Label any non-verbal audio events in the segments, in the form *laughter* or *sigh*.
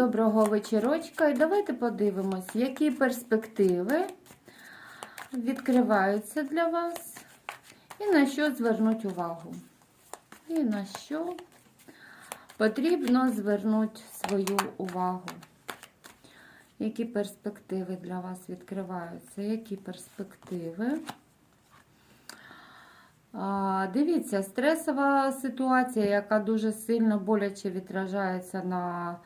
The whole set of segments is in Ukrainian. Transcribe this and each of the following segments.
доброго вечірочка. І давайте подивимось, які перспективи відкриваються для вас і на що звернуть увагу. І на що потрібно звернути свою увагу. Які перспективи для вас відкриваються? Які перспективи? Дивіться, стресова ситуація, яка дуже сильно боляче відражається на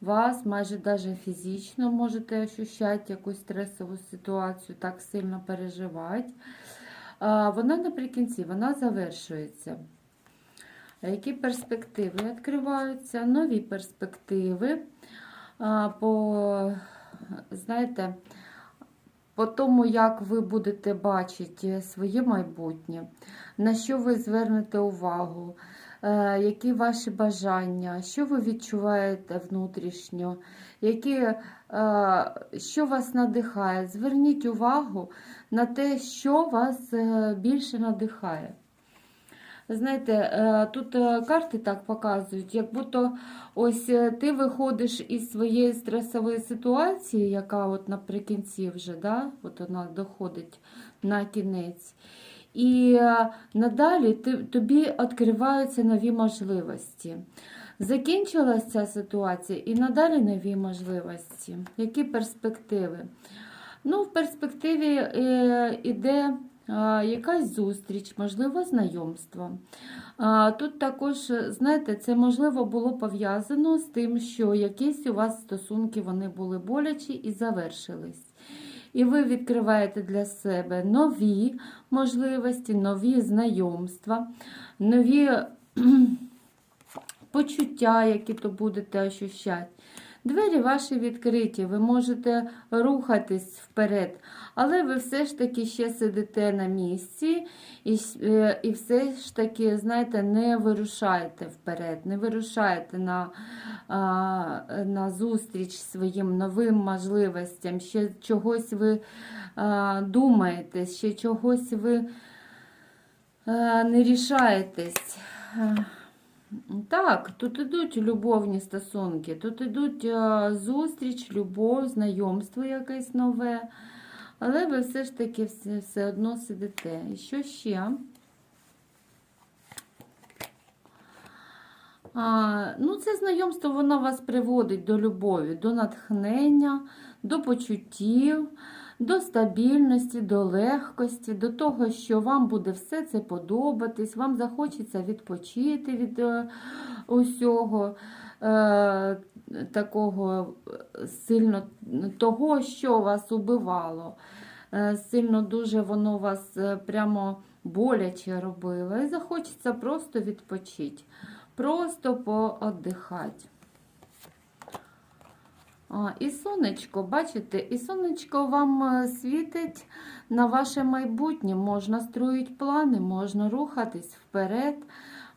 вас, майже навіть фізично можете ощущати якусь стресову ситуацію, так сильно переживати. Вона наприкінці, вона завершується. Які перспективи відкриваються? Нові перспективи. По, знаєте, по тому, як ви будете бачити своє майбутнє, на що ви звернете увагу, які ваші бажання, що ви відчуваєте внутрішньо, які, е, що вас надихає. Зверніть увагу на те, що вас е, більше надихає. Знаєте, е, тут е, карти так показують, як будто ось е, ти виходиш із своєї стресової ситуації, яка от наприкінці вже, да, от вона доходить на кінець. І е, надалі тобі відкриваються нові можливості. Закінчилася ця ситуація і надалі нові можливості. Які перспективи? Ну, в перспективі е, іде а, якась зустріч, можливо, знайомство. Тут також, знаєте, це можливо було пов'язано з тим, що якісь у вас стосунки вони були болячі і завершились. І ви відкриваєте для себе нові можливості, нові знайомства, нові *clears throat* почуття, які то будете ощущати. Двері ваші відкриті, ви можете рухатись вперед, але ви все ж таки ще сидите на місці і е, і все ж таки, знаєте, не вирушаєте вперед, не вирушаєте на на зустріч своїм новим можливостям, ще чогось ви думаєте, ще чогось ви не рішаєтесь. Так, тут ідуть любовні стосунки, тут ідуть зустріч, любов, знайомство якесь нове. Але ви все ж таки все, все одно сидите. І що ще? А, ну, Це знайомство воно вас приводить до любові, до натхнення, до почуттів, до стабільності, до легкості, до того, що вам буде все це подобатись, вам захочеться відпочити від е, усього е, такого сильно того, що вас убивало. Е, сильно дуже воно вас е, прямо боляче робило. І захочеться просто відпочити, просто пооддихати. І сонечко, бачите, і сонечко вам е, світить на ваше майбутнє. Можна строїти плани, можна рухатись вперед.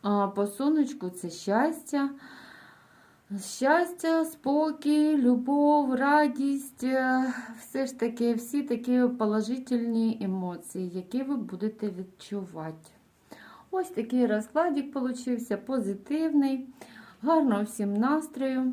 А, По сонечку це щастя. Щастя, спокій, любов, радість, е, все ж таки, всі такі положительні емоції, які ви будете відчувати. Ось такий розкладик получився, позитивний. Гарного всім настрою